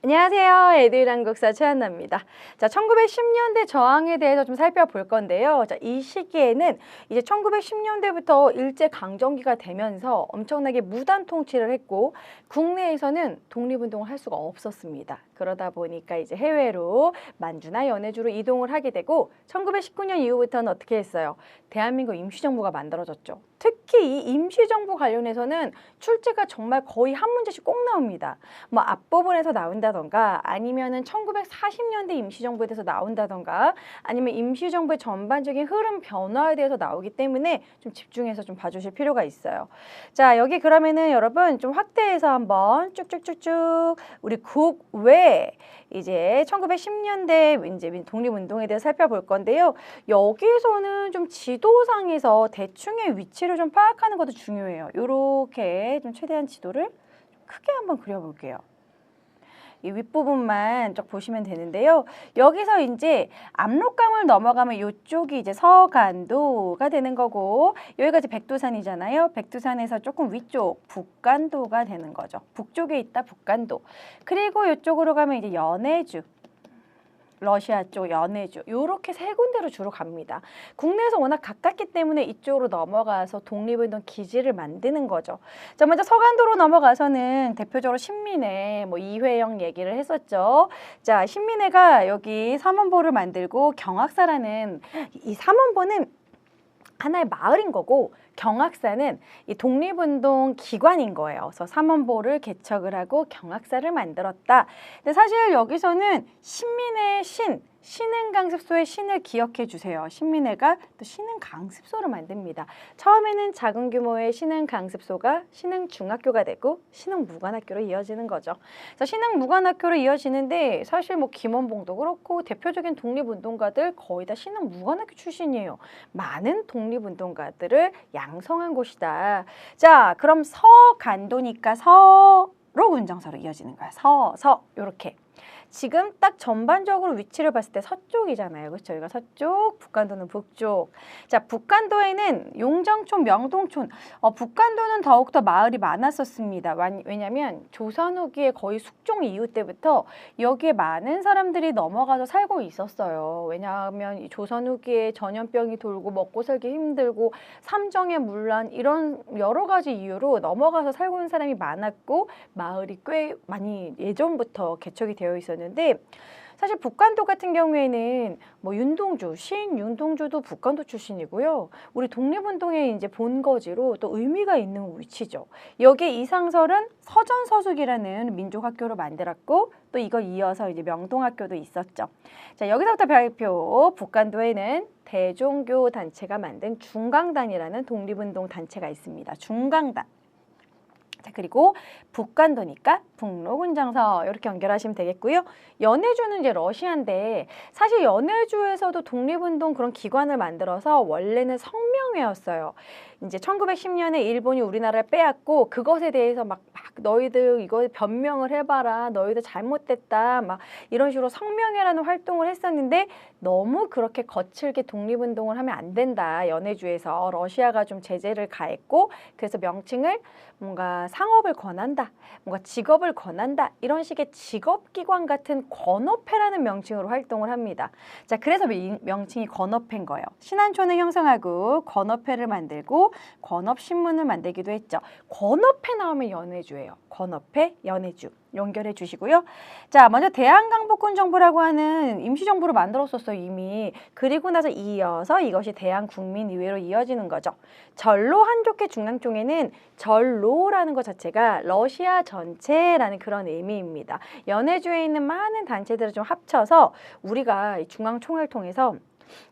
안녕하세요. 에듀윌 한국사 최한나입니다. 자, 1910년대 저항에 대해서 좀 살펴볼 건데요. 자, 이 시기에는 이제 1910년대부터 일제 강점기가 되면서 엄청나게 무단 통치를 했고 국내에서는 독립운동을 할 수가 없었습니다. 그러다 보니까 이제 해외로 만주나 연해주로 이동을 하게 되고 1919년 이후부터는 어떻게 했어요? 대한민국 임시정부가 만들어졌죠. 특히 이 임시정부 관련해서는 출제가 정말 거의 한 문제씩 꼭 나옵니다. 뭐 앞부분에서 나온다 던가 아니면은 1940년대 임시정부에 대해서 나온다던가 아니면 임시정부의 전반적인 흐름 변화에 대해서 나오기 때문에 좀 집중해서 좀 봐주실 필요가 있어요. 자 여기 그러면은 여러분 좀 확대해서 한번 쭉쭉쭉쭉 우리 국외 이제 1910년대 이제 독립운동에 대해서 살펴볼 건데요. 여기서는 좀 지도상에서 대충의 위치를 좀 파악하는 것도 중요해요. 이렇게 좀 최대한 지도를 크게 한번 그려볼게요. 이 윗부분만 쭉 보시면 되는데요. 여기서 이제 압록강을 넘어가면 이쪽이 이제 서간도가 되는 거고 여기가 이제 백두산이잖아요. 백두산에서 조금 위쪽 북간도가 되는 거죠. 북쪽에 있다 북간도. 그리고 이쪽으로 가면 이제 연해주. 러시아 쪽, 연해주 요렇게 세 군데로 주로 갑니다. 국내에서 워낙 가깝기 때문에 이쪽으로 넘어가서 독립운동 기지를 만드는 거죠. 자, 먼저 서간도로 넘어가서는 대표적으로 신민회, 뭐 이회영 얘기를 했었죠. 자, 신민회가 여기 삼원보를 만들고 경학사라는 이 삼원보는 하나의 마을인 거고 경학사는 이 독립운동 기관인 거예요. 그래서 삼원보를 개척을 하고 경학사를 만들었다. 근데 사실 여기서는 신민의 신, 신흥 강습소의 신을 기억해 주세요. 신민회가 또 신흥 강습소를 만듭니다. 처음에는 작은 규모의 신흥 강습소가 신흥 중학교가 되고 신흥 무관학교로 이어지는 거죠. 그래서 신흥 무관학교로 이어지는데 사실 뭐 김원봉도 그렇고 대표적인 독립운동가들 거의 다 신흥 무관학교 출신이에요. 많은 독립운동가들을 양성한 곳이다. 자, 그럼 서간도니까 서로 운정서로 이어지는 거야. 서, 서, 요렇게. 지금 딱 전반적으로 위치를 봤을 때 서쪽이잖아요. 그렇죠? 여기가 서쪽, 북간도는 북쪽. 자, 북간도에는 용정촌, 명동촌. 어, 북간도는 더욱더 마을이 많았었습니다. 완- 왜냐면 조선 후기에 거의 숙종 이후 때부터 여기에 많은 사람들이 넘어가서 살고 있었어요. 왜냐하면 이 조선 후기에 전염병이 돌고 먹고 살기 힘들고 삼정의 문란 이런 여러 가지 이유로 넘어가서 살고 있는 사람이 많았고 마을이 꽤 많이 예전부터 개척이 되어 있었는데 사실 북간도 같은 경우에는 뭐 윤동주, 시인 윤동주도 북간도 출신이고요. 우리 독립운동의 이제 본거지로 또 의미가 있는 위치죠. 여기에 이상설은 서전서숙이라는 민족학교를 만들었고 또 이거 이어서 이제 명동학교도 있었죠. 자 여기서부터 발표 북간도에는 대종교 단체가 만든 중강단이라는 독립운동 단체가 있습니다. 중강단. 자 그리고 북간도니까 북로군장서 이렇게 연결하시면 되겠고요. 연해주는 이제 러시아인데 사실 연해주에서도 독립운동 그런 기관을 만들어서 원래는 성명회였어요. 이제 1910년에 일본이 우리나라를 빼앗고 그것에 대해서 막, 막 너희들 이거 변명을 해봐라. 너희들 잘못됐다. 막 이런 식으로 성명회라는 활동을 했었는데 너무 그렇게 거칠게 독립운동을 하면 안 된다. 연해주에서 러시아가 좀 제재를 가했고 그래서 명칭을 뭔가 상업을 권한다. 뭔가 직업을 권한다. 이런 식의 직업기관 같은 권업회라는 명칭으로 활동을 합니다. 자, 그래서 미- 명칭이 권업회인 거예요. 신한촌을 형성하고 권업회를 만들고 권업신문을 만들기도 했죠. 권업회 나오면 연해주예요. 권업회, 연해주. 연결해 주시고요. 자, 먼저 대한강복군 정부라고 하는 임시정부를 만들었었어요, 이미. 그리고 나서 이어서 이것이 대한국민의회로 이어지는 거죠. 전로 한족회 중앙총회는 전로라는 것 자체가 러시아 전체라는 그런 의미입니다. 연해주에 있는 많은 단체들을 좀 합쳐서 우리가 이 중앙총회를 통해서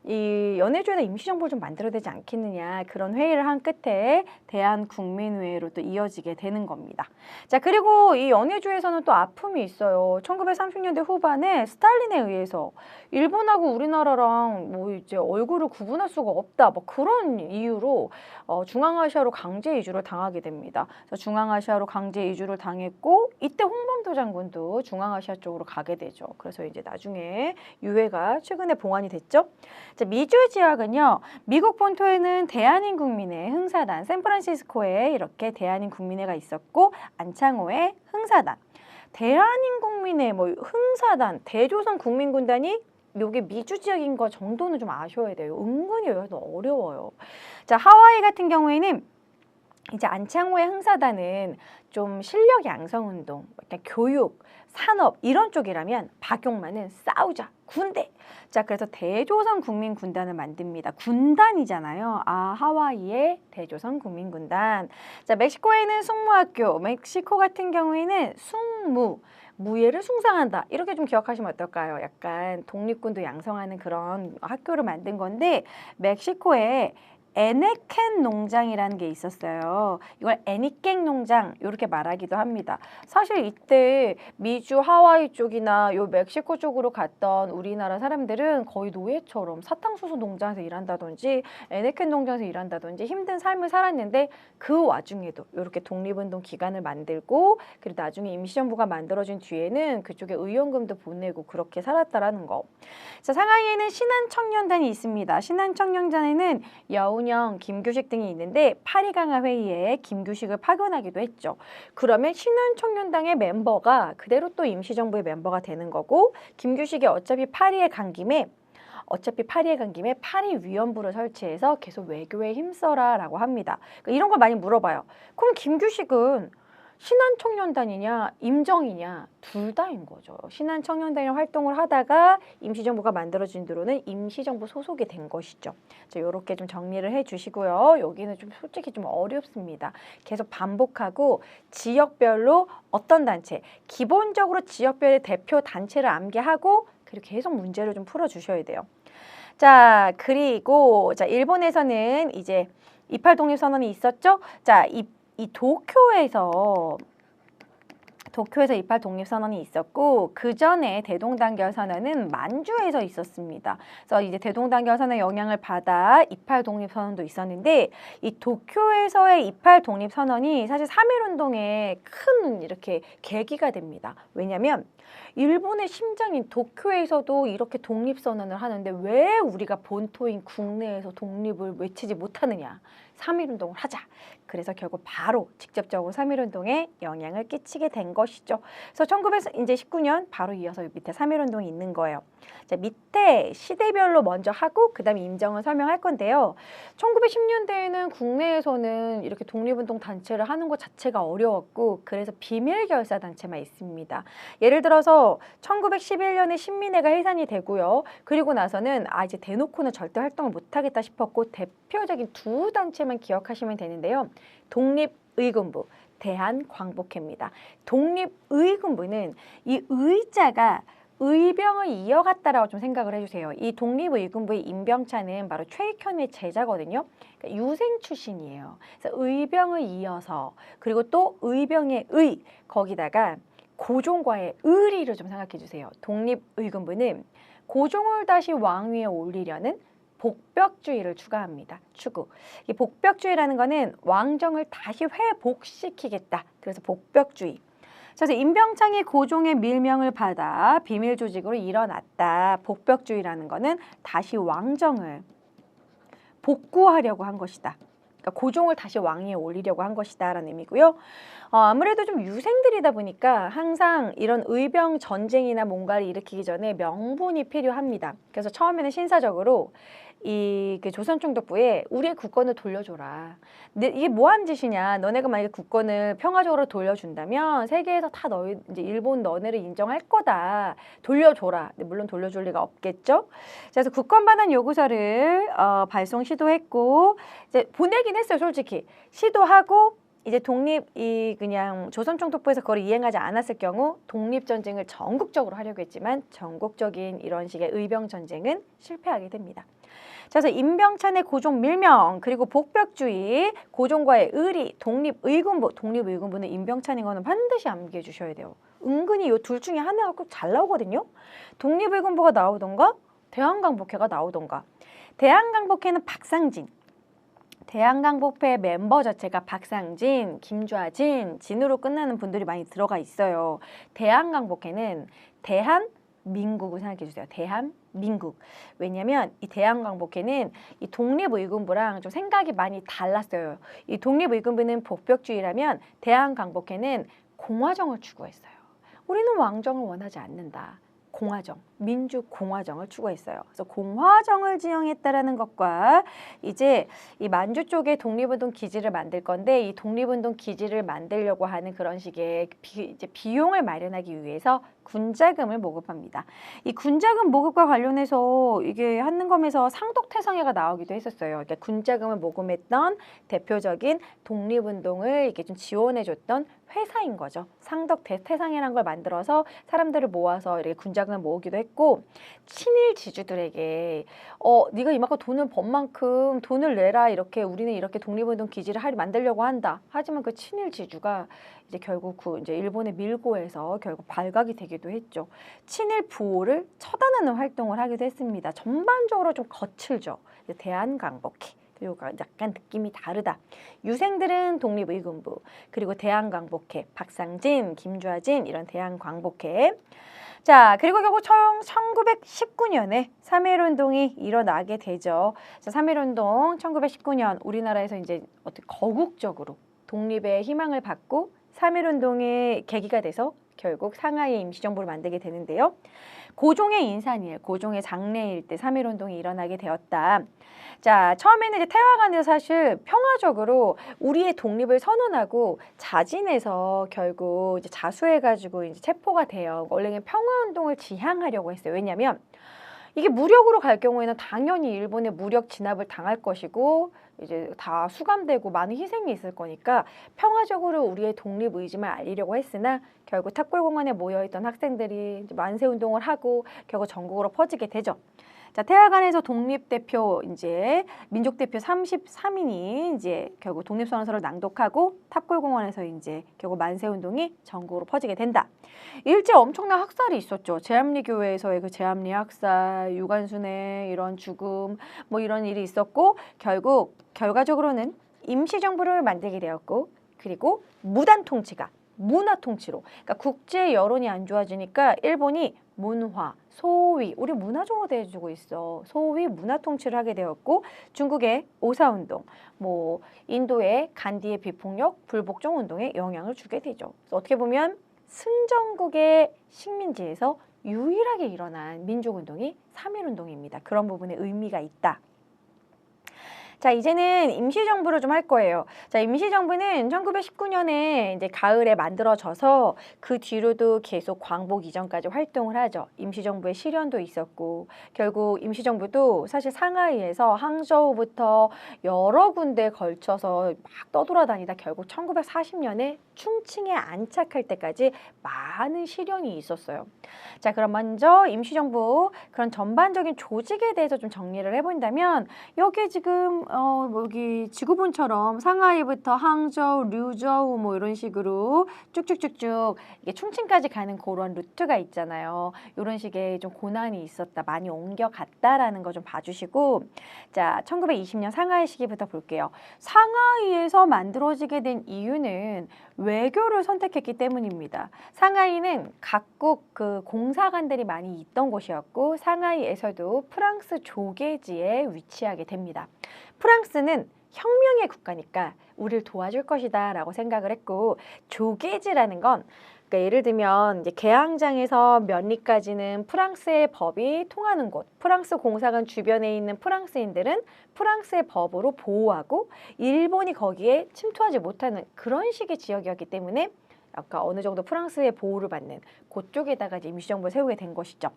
이 연해주에다 임시정부를 좀 만들어야 되지 않겠느냐 그런 회의를 한 끝에 대한국민회의로 또 이어지게 되는 겁니다. 자 그리고 이 연해주에서는 또 아픔이 있어요. 1930년대 후반에 스탈린에 의해서 일본하고 우리나라랑 뭐 이제 얼굴을 구분할 수가 없다 뭐 그런 이유로 어, 중앙아시아로 강제 이주를 당하게 됩니다. 중앙아시아로 강제 이주를 당했고 이때 홍범도 장군도 중앙아시아 쪽으로 가게 되죠. 그래서 이제 나중에 유해가 최근에 봉환이 됐죠. 자, 미주 지역은요. 미국 본토에는 대한인 국민회 흥사단, 샌프란시스코에 이렇게 대한인 국민회가 있었고 안창호의 흥사단, 대한민국민의 뭐 흥사단, 대조선 국민군단이 요게 미주 지역인 거 정도는 좀 아셔야 돼요. 은근히 여기서 어려워요. 자, 하와이 같은 경우에는 이제 안창호의 흥사단은 좀 실력 양성 운동, 교육, 산업 이런 쪽이라면 박용만은 싸우자 군대. 자, 그래서 대조선 국민군단을 만듭니다. 군단이잖아요. 아, 하와이의 대조선 국민군단. 자, 멕시코에는 숙무학교, 멕시코 같은 경우에는 숙무. 무예를 숭상한다. 이렇게 좀 기억하시면 어떨까요? 약간 독립군도 양성하는 그런 학교를 만든 건데 멕시코에 에네켄 농장이라는 게 있었어요. 이걸 애니깽 농장 이렇게 말하기도 합니다. 사실 이때 미주 하와이 쪽이나 요 멕시코 쪽으로 갔던 우리나라 사람들은 거의 노예처럼 사탕수수 농장에서 일한다든지 에네켄 농장에서 일한다든지 힘든 삶을 살았는데 그 와중에도 이렇게 독립운동 기관을 만들고 그리고 나중에 임시정부가 만들어진 뒤에는 그쪽에 의원금도 보내고 그렇게 살았다라는 거. 자, 상하이에는 신한 청년단이 있습니다. 신한 청년단에는 여운 형, 김규식 등이 있는데 파리 강화 회의에 김규식을 파견하기도 했죠. 그러면 신한청년당의 멤버가 그대로 또 임시정부의 멤버가 되는 거고 김규식이 어차피 파리에 간 김에 어차피 파리에 간 김에 파리 위원부를 설치해서 계속 외교에 힘써라라고 합니다. 그러니까 이런 걸 많이 물어봐요. 그럼 김규식은 신한 청년단이냐 임정이냐 둘 다인 거죠. 신한 청년단이 활동을 하다가 임시정부가 만들어진 뒤로는 임시정부 소속이 된 것이죠. 자, 이렇게 좀 정리를 해주시고요. 여기는 좀 솔직히 좀 어렵습니다. 계속 반복하고 지역별로 어떤 단체, 기본적으로 지역별의 대표 단체를 암기하고 그리고 계속 문제를 좀 풀어주셔야 돼요. 자, 그리고 자 일본에서는 이제 이팔 독립 선언이 있었죠. 자, 이, 이 도쿄에서 도쿄에서 이팔 독립 선언이 있었고 그 전에 대동단결 선언은 만주에서 있었습니다. 그래서 이제 대동단결 선언의 영향을 받아 이팔 독립 선언도 있었는데 이 도쿄에서의 이팔 독립 선언이 사실 3.1 운동의 큰 이렇게 계기가 됩니다. 왜냐하면 일본의 심장인 도쿄에서도 이렇게 독립 선언을 하는데 왜 우리가 본토인 국내에서 독립을 외치지 못하느냐? 3.1 운동을 하자. 그래서 결국 바로 직접적으로 3.1 운동에 영향을 끼치게 된 것이죠. 그래서 1919년 바로 이어서 밑에 3.1 운동이 있는 거예요. 자, 밑에 시대별로 먼저 하고 그다음에 임정을 설명할 건데요. 1910년대에는 국내에서는 이렇게 독립운동 단체를 하는 것 자체가 어려웠고 그래서 비밀 결사 단체만 있습니다. 예를 들어서 1911년에 신민회가 해산이 되고요. 그리고 나서는 아 이제 대놓고는 절대 활동을 못 하겠다 싶었고 대표적인 두 단체 만 기억하시면 되는데요. 독립의군부 대한광복회입니다. 독립의군부는 이 의자가 의병을 이어갔다라고 좀 생각을 해주세요. 이 독립의군부의 임병찬은 바로 최익현의 제자거든요. 그러니까 유생 출신이에요. 그래서 의병을 이어서 그리고 또 의병의 의 거기다가 고종과의 의리를 좀 생각해 주세요. 독립의군부는 고종을 다시 왕위에 올리려는 복벽주의를 추가합니다. 추구. 이 복벽주의라는 거는 왕정을 다시 회복시키겠다. 그래서 복벽주의. 그래서 임병창이 고종의 밀명을 받아 비밀 조직으로 일어났다. 복벽주의라는 거는 다시 왕정을 복구하려고 한 것이다. 그러니까 고종을 다시 왕위에 올리려고 한 것이다라는 의미고요. 어, 아무래도 좀 유생들이다 보니까 항상 이런 의병 전쟁이나 뭔가를 일으키기 전에 명분이 필요합니다. 그래서 처음에는 신사적으로 이그 조선총독부에 우리의 국권을 돌려줘라. 네, 이게 뭐한 짓이냐? 너네가 만약에 국권을 평화적으로 돌려준다면 세계에서 다 너희 이제 일본 너네를 인정할 거다. 돌려줘라. 근데 물론 돌려줄 리가 없겠죠. 그래서 국권 반환 요구서를 어, 발송 시도했고 이제 보내긴 했어요. 솔직히 시도하고 이제 독립 이 그냥 조선 총독부에서 그걸 이행하지 않았을 경우 독립 전쟁을 전국적으로 하려고 했지만 전국적인 이런 식의 의병 전쟁은 실패하게 됩니다. 그래서 임병찬의 고종 밀명 그리고 복벽주의 고종과의 의리 독립의군부 독립의군부는 임병찬인 거는 반드시 암기해 주셔야 돼요. 은근히 이둘 중에 하나가 꼭 잘 나오거든요. 독립의군부가 나오던가 대한강복회가 나오던가 대한강복회는 박상진 대한강복회 멤버 자체가 박상진, 김좌진, 진으로 끝나는 분들이 많이 들어가 있어요. 대한강복회는 대한민국을 생각해 주세요. 대한 민국. 왜냐하면 이 대한광복회는 이 독립의군부랑 좀 생각이 많이 달랐어요. 이 독립의군부는 복벽주의라면 대한광복회는 공화정을 추구했어요. 우리는 왕정을 원하지 않는다. 공화정, 민주공화정을 추구했어요. 그래서 공화정을 지향했다라는 것과 이제 이 만주 쪽에 독립운동 기지를 만들 건데 이 독립운동 기지를 만들려고 하는 그런 식의 비, 이제 비용을 마련하기 위해서 군자금을 모금합니다. 이 군자금 모금과 관련해서 이게 한능검에서 상독태상회가 나오기도 했었어요. 그러니까 군자금을 모금했던 대표적인 독립운동을 이렇게 좀 지원해줬던 회사인 거죠. 상덕 대태상이라는 걸 만들어서 사람들을 모아서 이렇게 군자금을 모으기도 했고 친일 지주들에게 어 네가 이만큼 돈을 번 만큼 돈을 내라 이렇게 우리는 이렇게 독립운동 기지를 하려 만들려고 한다. 하지만 그 친일 지주가 이제 결국 그 이제 일본의 밀고에서 결국 발각이 되기도 했죠. 친일 부호를 처단하는 활동을 하기도 했습니다. 전반적으로 좀 거칠죠. 이제 대한 강복회. 그리고 약간 느낌이 다르다. 유생들은 독립의군부, 그리고 대한광복회, 박상진, 김좌진 이런 대한광복회. 자, 그리고 결국 총 1919년에 3.1운동이 일어나게 되죠. 자, 3.1운동 1919년 우리나라에서 이제 어떻게 거국적으로 독립의 희망을 받고 3.1운동의 계기가 돼서 결국 상하이 임시정부를 만들게 되는데요. 고종의 인산일, 고종의 장례일 때 3.1운동이 일어나게 되었다. 자, 처음에는 이제 태화관에서 사실 평화적으로 우리의 독립을 선언하고 자진해서 결국 이제 자수해가지고 이제 체포가 돼요. 원래는 평화운동을 지향하려고 했어요. 왜냐면 이게 무력으로 갈 경우에는 당연히 일본의 무력 진압을 당할 것이고 이제 다 수감되고 많은 희생이 있을 거니까 평화적으로 우리의 독립 의지만 알리려고 했으나 결국 탑골공원에 모여있던 학생들이 만세 운동을 하고 결국 전국으로 퍼지게 되죠. 자, 태화관에서 독립대표 이제 민족대표 33인이 이제 결국 독립선언서를 낭독하고 탑골공원에서 이제 결국 만세운동이 전국으로 퍼지게 된다. 일제 엄청난 학살이 있었죠. 제암리 교회에서의 그 제암리 학살, 유관순의 이런 죽음, 뭐 이런 일이 있었고 결국 결과적으로는 임시정부를 만들게 되었고 그리고 무단 통치가 문화 통치로 그러니까 국제 여론이 안 좋아지니까 일본이 문화, 소위 우리 문화적으로 대해주고 있어. 소위 문화 통치를 하게 되었고 중국의 오사 운동, 뭐 인도의 간디의 비폭력, 불복종 운동에 영향을 주게 되죠. 어떻게 보면 승전국의 식민지에서 유일하게 일어난 민족운동이 3.1운동입니다. 그런 부분에 의미가 있다. 자, 이제는 임시정부를 좀할 거예요. 자, 임시정부는 1919년에 이제 가을에 만들어져서 그 뒤로도 계속 광복 이전까지 활동을 하죠. 임시정부의 실현도 있었고, 결국 임시정부도 사실 상하이에서 항저우부터 여러 군데 걸쳐서 막 떠돌아다니다 결국 1940년에 충칭에 안착할 때까지 많은 실현이 있었어요. 자, 그럼 먼저 임시정부 그런 전반적인 조직에 대해서 좀 정리를 해본다면 여기 지금 어, 뭐 여기 지구본처럼 상하이부터 항저우, 류저우 뭐 이런 식으로 쭉쭉쭉쭉 이게 충칭까지 가는 그런 루트가 있잖아요. 이런 식의 좀 고난이 있었다, 많이 옮겨갔다라는 거 좀 봐주시고 자, 1920년 상하이 시기부터 볼게요. 상하이에서 만들어지게 된 이유는 외교를 선택했기 때문입니다. 상하이는 각국 그 공사관들이 많이 있던 곳이었고 상하이에서도 프랑스 조계지에 위치하게 됩니다. 프랑스는 혁명의 국가니까 우리를 도와줄 것이다 라고 생각을 했고 조계지라는 건 그러니까 예를 들면 이제 개항장에서 면리까지는 프랑스의 법이 통하는 곳, 프랑스 공사관 주변에 있는 프랑스인들은 프랑스의 법으로 보호하고 일본이 거기에 침투하지 못하는 그런 식의 지역이었기 때문에 아까 어느 정도 프랑스의 보호를 받는 그쪽에다가 임시정부를 세우게 된 것이죠.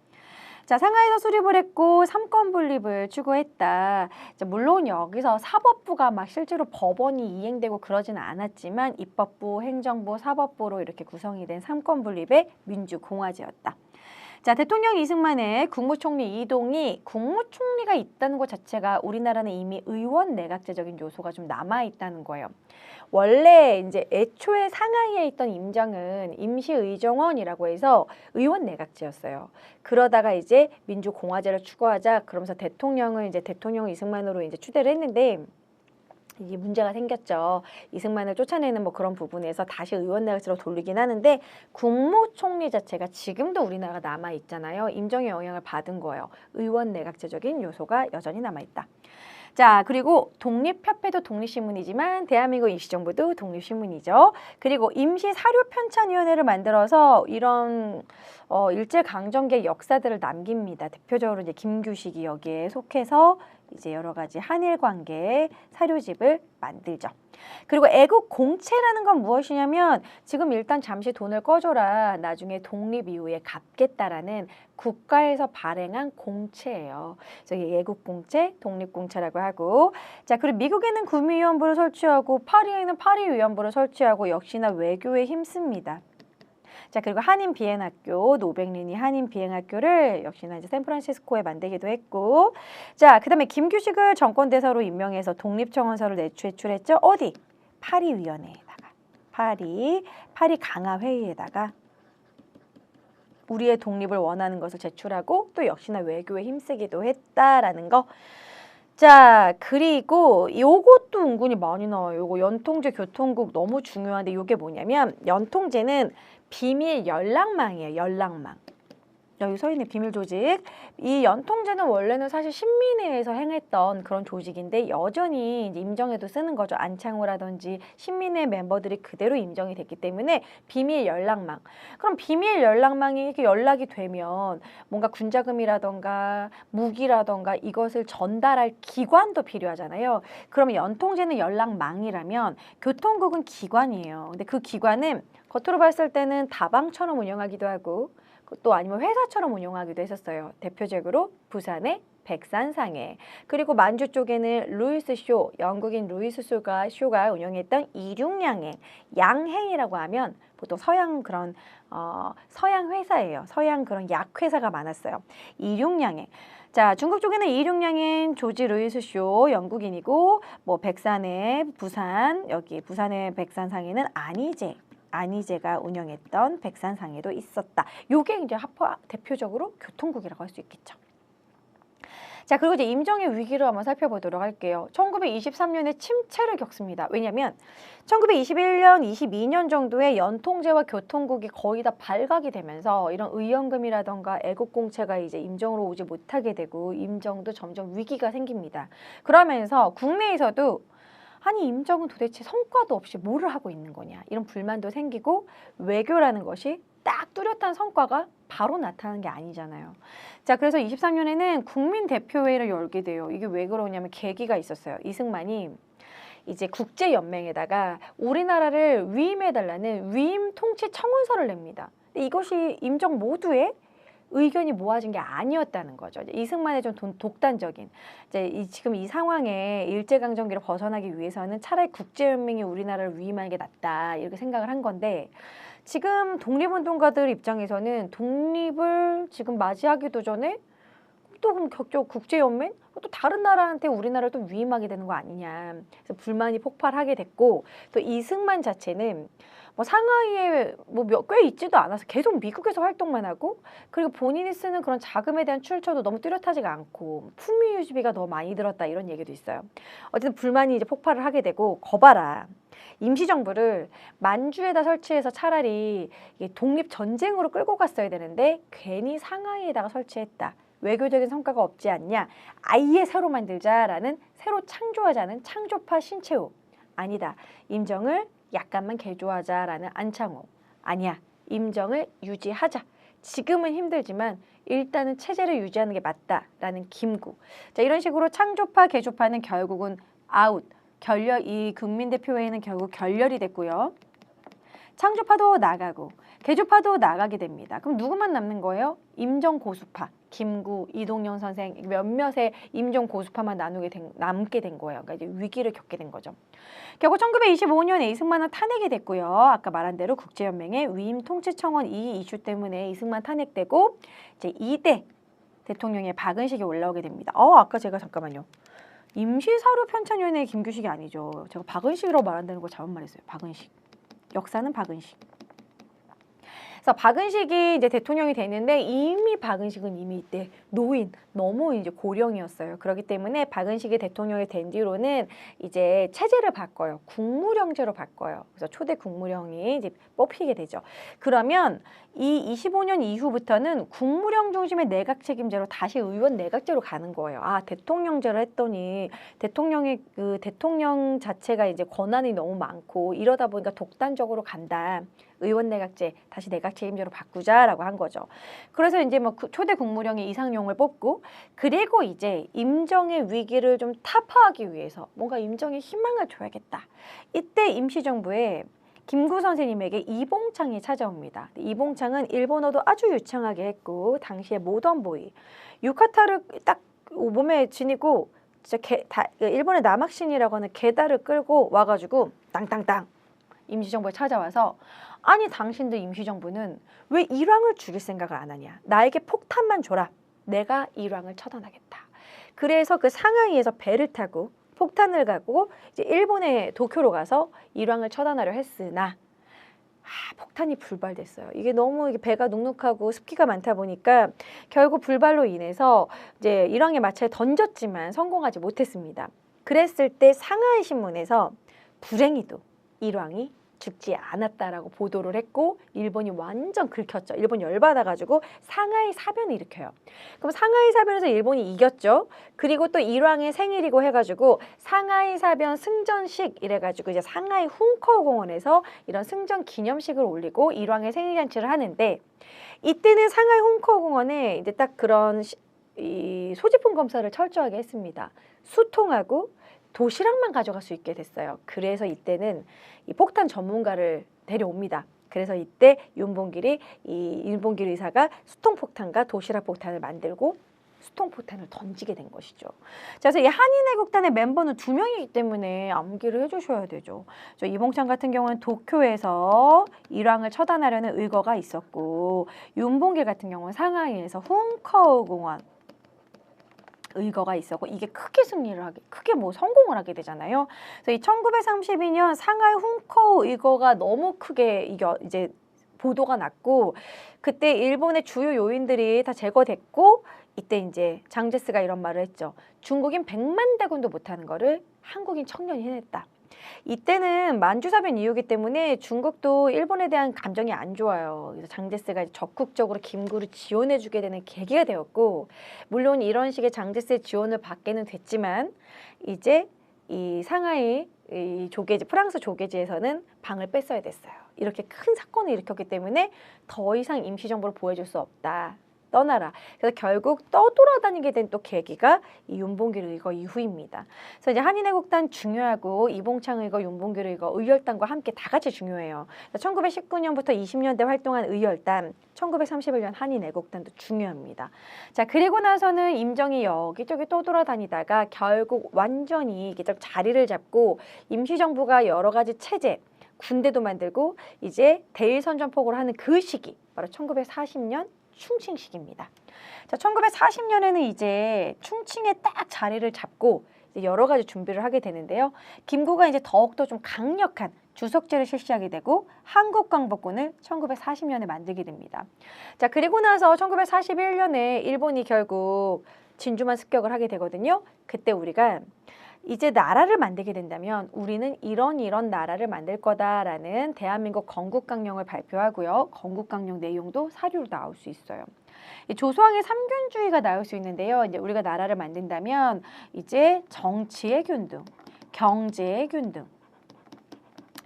자, 상하이에서 수립을 했고 삼권 분립을 추구했다. 자, 물론 여기서 사법부가 막 실제로 법원이 이행되고 그러지는 않았지만 입법부, 행정부, 사법부로 이렇게 구성이 된 삼권 분립의 민주공화제였다. 자, 대통령 이승만의 국무총리 이동이 국무총리가 있다는 것 자체가 우리나라는 이미 의원 내각제적인 요소가 좀 남아 있다는 거예요. 원래 이제 애초에 상하이에 있던 임장은 임시의정원이라고 해서 의원 내각제였어요. 그러다가 이제 민주공화제를 추구하자 그러면서 대통령을 이제 대통령 이승만으로 이제 추대를 했는데 이게 문제가 생겼죠. 이승만을 쫓아내는 뭐 그런 부분에서 다시 의원 내각제로 돌리긴 하는데 국무총리 자체가 지금도 우리나라가 남아 있잖아요. 임정의 영향을 받은 거예요. 의원 내각제적인 요소가 여전히 남아 있다. 자, 그리고 독립협회도 독립신문이지만 대한민국 임시정부도 독립신문이죠. 그리고 임시사료편찬위원회를 만들어서 이런 어, 일제강점기의 역사들을 남깁니다. 대표적으로 이제 김규식이 여기에 속해서 이제 여러 가지 한일 관계의 사료집을 만들죠. 그리고 애국 공채라는 건 무엇이냐면 지금 일단 잠시 돈을 꺼줘라. 나중에 독립 이후에 갚겠다라는 국가에서 발행한 공채예요. 이게 애국 공채, 독립 공채라고 하고 자 그리고 미국에는 구미위원부를 설치하고 파리에는 파리위원부를 설치하고 역시나 외교에 힘씁니다. 자 그리고 한인 비행학교 노백린이 한인 비행학교를 역시나 이제 샌프란시스코에 만들기도 했고 자 그다음에 김규식을 정권 대사로 임명해서 독립청원서를 내출했죠 어디 파리 위원회에다가 파리 파리 강화 회의에다가 우리의 독립을 원하는 것을 제출하고 또 역시나 외교에 힘쓰기도 했다라는 거. 자 그리고 요것도 은근히 많이 나와요. 요거 연통제 교통국 너무 중요한데 요게 뭐냐면 연통제는 비밀 연락망이에요. 연락망. 여기 서 있는 비밀 조직. 이 연통제는 원래는 사실 신민회에서 행했던 그런 조직인데 여전히 임정에도 쓰는 거죠. 안창호라든지 신민회 멤버들이 그대로 임정이 됐기 때문에 비밀 연락망. 그럼 비밀 연락망이 이렇게 연락이 되면 뭔가 군자금이라던가 무기라던가 이것을 전달할 기관도 필요하잖아요. 그러면 연통제는 연락망이라면 교통국은 기관이에요. 근데 그 기관은 겉으로 봤을 때는 다방처럼 운영하기도 하고 또 아니면 회사처럼 운영하기도 했었어요. 대표적으로 부산의 백산상해 그리고 만주 쪽에는 루이스 쇼 영국인 루이스 쇼가 쇼가 운영했던 이륙양행 양행이라고 하면 보통 서양 그런 어, 서양 회사예요. 서양 그런 약 회사가 많았어요. 이륙양행 자, 중국 쪽에는 이륙양행 조지 루이스 쇼 영국인이고 뭐 백산의 부산 여기 부산의 백산상해는 안희제 안희제가 운영했던 백산상해도 있었다. 요게 이제 하포 대표적으로 교통국이라고 할 수 있겠죠. 자 그리고 이제 임정의 위기를 한번 살펴보도록 할게요. 1923년에 침체를 겪습니다. 왜냐하면 1921년, 22년 정도에 연통제와 교통국이 거의 다 발각이 되면서 이런 의연금이라던가 애국공채가 이제 임정으로 오지 못하게 되고 임정도 점점 위기가 생깁니다. 그러면서 국내에서도 아니 임정은 도대체 성과도 없이 뭐를 하고 있는 거냐 이런 불만도 생기고 외교라는 것이 딱 뚜렷한 성과가 바로 나타나는 게 아니잖아요. 자 그래서 23년에는 국민 대표회의를 열게 돼요. 이게 왜 그러냐면 계기가 있었어요. 이승만이 이제 국제 연맹에다가 우리나라를 위임해 달라는 위임 통치 청원서를 냅니다. 이것이 임정 모두의 의견이 모아진 게 아니었다는 거죠. 이승만의 좀 돈- 독단적인 이제 이, 지금 이 상황에 일제강점기를 벗어나기 위해서는 차라리 국제연맹이 우리나라를 위임하는 게 낫다 이렇게 생각을 한 건데 지금 독립운동가들 입장에서는 독립을 지금 맞이하기도 전에 또 그럼 격조 국제연맹 또 다른 나라한테 우리나라를 또 위임하게 되는 거 아니냐 그래서 불만이 폭발하게 됐고 또 이승만 자체는 뭐 상하이에 뭐몇꽤 있지도 않아서 계속 미국에서 활동만 하고 그리고 본인이 쓰는 그런 자금에 대한 출처도 너무 뚜렷하지가 않고 품위 유지비가 너무 많이 들었다 이런 얘기도 있어요. 어쨌든 불만이 이제 폭발을 하게 되고 거봐라. 임시정부를 만주에다 설치해서 차라리 독립 전쟁으로 끌고 갔어야 되는데 괜히 상하이에다가 설치했다. 외교적인 성과가 없지 않냐. 아예 새로 만들자라는 새로 창조하자는 창조파 신채호. 아니다. 임정을 약간만 개조하자라는 안창호. 아니야. 임정을 유지하자. 지금은 힘들지만 일단은 체제를 유지하는 게 맞다라는 김구. 자, 이런 식으로 창조파 개조파는 결국은 아웃. 결렬 이 국민대표회의는 결국 결렬이 됐고요. 창조파도 나가고 개조파도 나가게 됩니다. 그럼 누구만 남는 거예요? 임정 고수파, 김구, 이동영 선생 몇몇의 임정 고수파만 나누게 된, 남게 된 거예요. 그러니까 이제 위기를 겪게 된 거죠. 결국 1925년에 이승만은 탄핵이 됐고요. 아까 말한 대로 국제연맹의 위임 통치청원 이 이슈 때문에 이승만 탄핵되고 이제 2대 대통령의 박은식이 올라오게 됩니다. 어, 아까 제가 잠깐만요. 임시사료 편찬위원회 김규식이 아니죠. 제가 박은식이라고 말한다는 거 잘못 말했어요. 박은식. 역사는 박은식. 그래서 박은식이 이제 대통령이 됐는데 이미 박은식은 이미 이때 노인 너무 이제 고령이었어요. 그렇기 때문에 박은식이 대통령이 된 뒤로는 이제 체제를 바꿔요. 국무령제로 바꿔요. 그래서 초대 국무령이 이제 뽑히게 되죠. 그러면 이 25년 이후부터는 국무령 중심의 내각 책임제로 다시 의원 내각제로 가는 거예요. 아 대통령제를 했더니 대통령의 그 대통령 자체가 이제 권한이 너무 많고 이러다 보니까 독단적으로 간다. 의원 내각제 다시 내각 책임제로 바꾸자라고 한 거죠. 그래서 이제 뭐그 초대 국무령이 이상용을 뽑고 그리고 이제 임정의 위기를 좀 타파하기 위해서 뭔가 임정에 희망을 줘야겠다. 이때 임시정부에 김구 선생님에게 이봉창이 찾아옵니다. 이봉창은 일본어도 아주 유창하게 했고 당시에 모던보이 유카타를 딱 몸에 지니고 진짜 개, 다, 일본의 남학신이라고 하는 게다를 끌고 와가지고 땅땅땅 임시정부에 찾아와서 아니 당신들 임시정부는 왜 일왕을 죽일 생각을 안 하냐 나에게 폭탄만 줘라 내가 일왕을 처단하겠다 그래서 그 상하이에서 배를 타고 폭탄을 갖고 이제 일본의 도쿄로 가서 일왕을 처단하려 했으나 아, 폭탄이 불발됐어요. 이게 너무 배가 눅눅하고 습기가 많다 보니까 결국 불발로 인해서 이제 일왕의 마차에 던졌지만 성공하지 못했습니다. 그랬을 때 상하이 신문에서 불행히도 일왕이 죽지 않았다라고 보도를 했고 일본이 완전 긁혔죠. 일본 열받아가지고 상하이 사변을 일으켜요. 그럼 상하이 사변에서 일본이 이겼죠. 그리고 또 일왕의 생일이고 해가지고 상하이 사변 승전식 이래가지고 이제 상하이 훈커 공원에서 이런 승전 기념식을 올리고 일왕의 생일 잔치를 하는데 이때는 상하이 훈커 공원에 이제 딱 그런 시- 이 소지품 검사를 철저하게 했습니다. 수통하고 도시락만 가져갈 수 있게 됐어요. 그래서 이때는 이 폭탄 전문가를 데려옵니다. 그래서 이때 윤봉길이 이 윤봉길 의사가 수통 폭탄과 도시락 폭탄을 만들고 수통 폭탄을 던지게 된 것이죠. 자, 그래서 이 한인애국단의 멤버는 두 명이기 때문에 암기를 해주셔야 되죠. 저 이봉창 같은 경우는 도쿄에서 일왕을 처단하려는 의거가 있었고 윤봉길 같은 경우는 상하이에서 훈커우 공원 의거가 있었고 이게 크게 승리를 하게 크게 뭐 성공을 하게 되잖아요. 그래서 이 1932년 상하이 훈커우 의거가 너무 크게 이겨 이제 보도가 났고 그때 일본의 주요 요인들이 다 제거됐고 이때 이제 장제스가 이런 말을 했죠. 중국인 100만 대군도 못하는 거를 한국인 청년이 해냈다. 이때는 만주사변 이후기 때문에 중국도 일본에 대한 감정이 안 좋아요. 그래서 장제스가 적극적으로 김구를 지원해주게 되는 계기가 되었고, 물론 이런 식의 장제스의 지원을 받게는 됐지만 이제 이 상하이 이 조계지 프랑스 조계지에서는 방을 뺐어야 됐어요. 이렇게 큰 사건을 일으켰기 때문에 더 이상 임시정부를 보여줄 수 없다. 떠나라. 그래서 결국 떠돌아다니게 된 또 계기가 이 윤봉길 의거 이후입니다. 그래서 이제 한인애국단 중요하고 이봉창 의거, 윤봉길 의거, 의열단과 함께 다 같이 중요해요. 1919년부터 20년대 활동한 의열단, 1931년 한인애국단도 중요합니다. 자 그리고 나서는 임정이 여기저기 떠돌아다니다가 결국 완전히 이게 좀 자리를 잡고 임시정부가 여러 가지 체제 군대도 만들고 이제 대일선전포고를 하는 그 시기 바로 1940년 충칭 시기입니다. 자 1940년에는 이제 충칭에 딱 자리를 잡고 이제 여러 가지 준비를 하게 되는데요. 김구가 이제 더욱더 좀 강력한 주석제를 실시하게 되고 한국광복군을 1940년에 만들게 됩니다. 자 그리고 나서 1941년에 일본이 결국 진주만 습격을 하게 되거든요. 그때 우리가 이제 나라를 만들게 된다면 우리는 이런 이런 나라를 만들 거다라는 대한민국 건국강령을 발표하고요. 건국강령 내용도 사료로 나올 수 있어요. 이 조소왕의 삼균주의가 나올 수 있는데요. 이제 우리가 나라를 만든다면 이제 정치의 균등, 경제의 균등,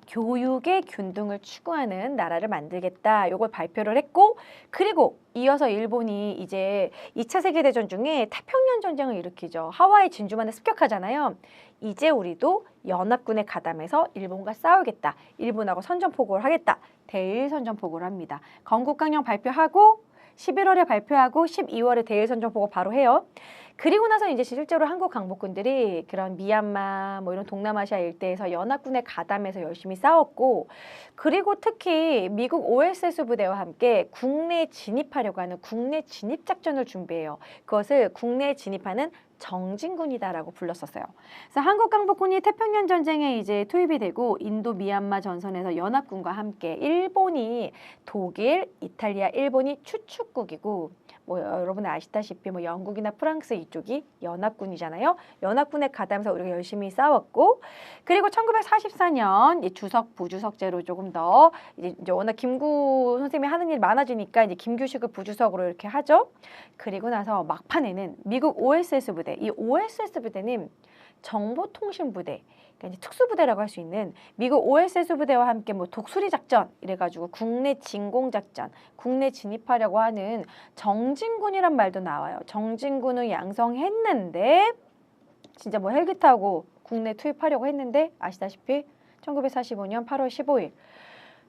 교육의 균등을 추구하는 나라를 만들겠다. 요걸 발표를 했고 그리고 이어서 일본이 이제 2차 세계 대전 중에 태평양 전쟁을 일으키죠. 하와이 진주만을 습격하잖아요. 이제 우리도 연합군에 가담해서 일본과 싸우겠다. 일본하고 선전포고를 하겠다. 대일 선전포고를 합니다. 건국강령 발표하고 11월에 발표하고 12월에 대일 선전포고 바로 해요. 그리고 나서 이제 실제로 한국 강복군들이 그런 미얀마 뭐 이런 동남아시아 일대에서 연합군에 가담해서 열심히 싸웠고 그리고 특히 미국 OSS 부대와 함께 국내에 진입하려고 하는 국내 진입 작전을 준비해요. 그것을 국내에 진입하는 정진군이다라고 불렀었어요. 그래서 한국 강복군이 태평양 전쟁에 이제 투입이 되고 인도 미얀마 전선에서 연합군과 함께 일본이 독일, 이탈리아, 일본이 추축국이고 뭐 여러분 아시다시피 뭐 영국이나 프랑스 이쪽이 연합군이잖아요. 연합군에 가담해서 우리가 열심히 싸웠고 그리고 1944년 이 주석 부주석제로 조금 더 이제, 이제 워낙 김구 선생님이 하는 일 많아지니까 이제 김규식을 부주석으로 이렇게 하죠. 그리고 나서 막판에는 미국 OSS 부대 이 OSS 부대는 정보통신부대, 그러니까 특수부대라고 할 수 있는 미국 OSS 부대와 함께 뭐 독수리 작전 이래가지고 국내 진공 작전, 국내 진입하려고 하는 정진군이란 말도 나와요. 정진군을 양성했는데 진짜 뭐 헬기 타고 국내 투입하려고 했는데 아시다시피 1945년 8월 15일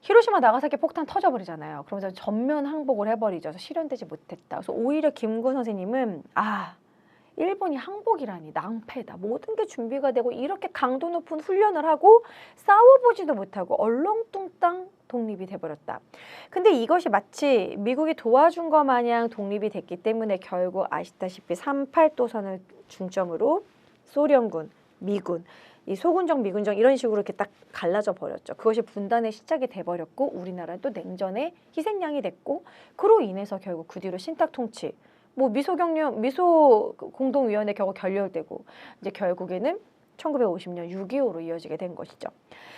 히로시마 나가사키 폭탄 터져버리잖아요. 그러면서 전면 항복을 해버리죠. 그래서 실현되지 못했다. 그래서 오히려 김구 선생님은 아 일본이 항복이라니 낭패다. 모든 게 준비가 되고 이렇게 강도 높은 훈련을 하고 싸워보지도 못하고 얼렁뚱땅 독립이 돼버렸다. 근데 이것이 마치 미국이 도와준 것 마냥 독립이 됐기 때문에 결국 아시다시피 38도선을 중점으로 소련군, 미군, 이 소군정, 미군정 이런 식으로 이렇게 딱 갈라져 버렸죠. 그것이 분단의 시작이 돼 버렸고 우리나라는 또 냉전의 희생양이 됐고 그로 인해서 결국 그 뒤로 신탁 통치, 뭐 미소 경련, 미소 공동위원회 결국 결렬되고 이제 결국에는 1950년 6.25로 이어지게 된 것이죠.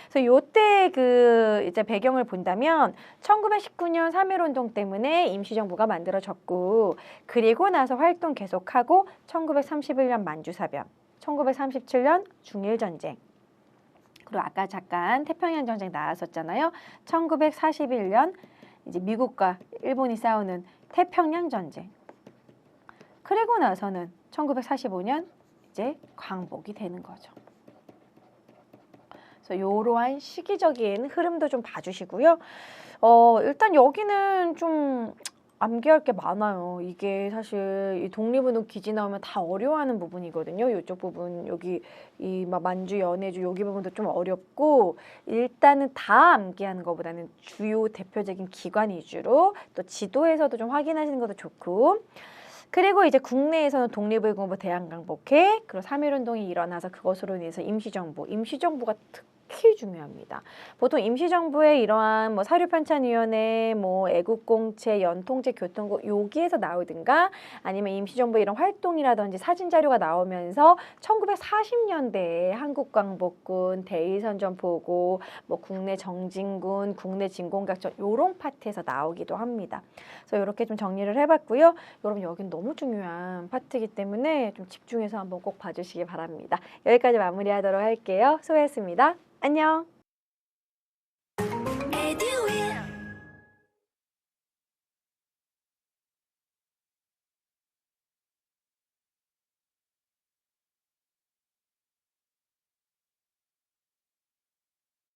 그래서 요때 그 이제 배경을 본다면 1919년 3.1 운동 때문에 임시정부가 만들어졌고 그리고 나서 활동 계속하고 1931년 만주사변, 1937년 중일전쟁 그리고 아까 잠깐 태평양 전쟁 나왔었잖아요. 1941년 이제 미국과 일본이 싸우는 태평양 전쟁. 그리고 나서는 1945년 이제 광복이 되는 거죠. 그래서 이러한 시기적인 흐름도 좀 봐주시고요. 어, 일단 여기는 좀 암기할 게 많아요. 이게 사실 이 독립운동 기지 나오면 다 어려워하는 부분이거든요. 이쪽 부분 여기 이 막 만주 연해주 여기 부분도 좀 어렵고 일단은 다 암기하는 것보다는 주요 대표적인 기관 위주로 또 지도에서도 좀 확인하시는 것도 좋고 그리고 이제 국내에서는 독립을 공부 대한강복회 그리고 3.1운동이 일어나서 그것으로 인해서 임시정부 임시정부가 특 히 중요합니다. 보통 임시정부의 이러한 뭐 사료편찬위원회, 뭐 애국공채, 연통제, 교통국 여기에서 나오든가 아니면 임시정부 이런 활동이라든지 사진 자료가 나오면서 1940년대에 한국광복군, 대의선전 보고, 뭐 국내 정진군, 국내 진공작전 요런 파트에서 나오기도 합니다. 그래서 이렇게 좀 정리를 해봤고요. 여러분 여긴 너무 중요한 파트이기 때문에 좀 집중해서 한번 꼭 봐주시기 바랍니다. 여기까지 마무리하도록 할게요. 수고했습니다. 안녕.